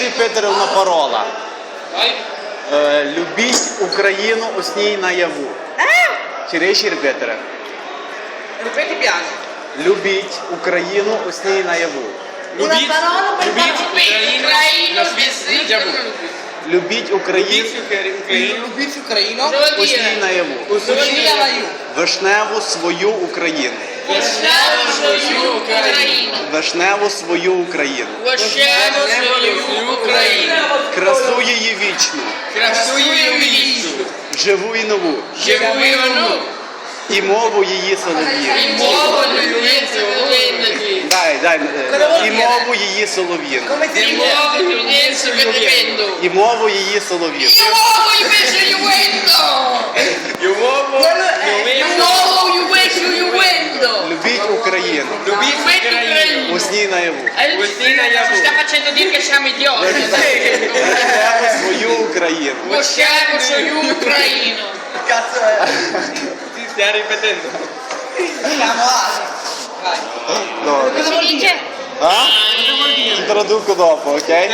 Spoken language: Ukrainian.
Ripetere una parola? Vai. Е, любіть Україну у сній наяву. Riesci a ripetere? Ripeti. Любіть Україну у сній наяву. Любіть, любіть. Україну наяву. Любіть Україну Любіть Україну Любіть Україну. у сній наяву. Усуніть на. Вишневу свою Україну. Вишневу свою Україну. Вишневу свою Україну. Вишневу свою Україну. Красу її вічну, Красу її вічну. живу і нову, Живу і вону. і мову її солов'їну. І мову людиці волинної. Дай, дай. е, І мову її солов'їну. І мову людиці волинної. І мову її солов'їну. І мову io vendo. І мову І мову invece io vendo. Любіть Vendo Україну. у наяву. Eh, наяву. Ci sta facendo dire che siamo idioti. Свою Україну. Conosciamo solo Ucraino. Cazzo è? Ti stai ripetendo. Siamo. Добре. Cosa vuol dire? А? Traduco dopo, ok?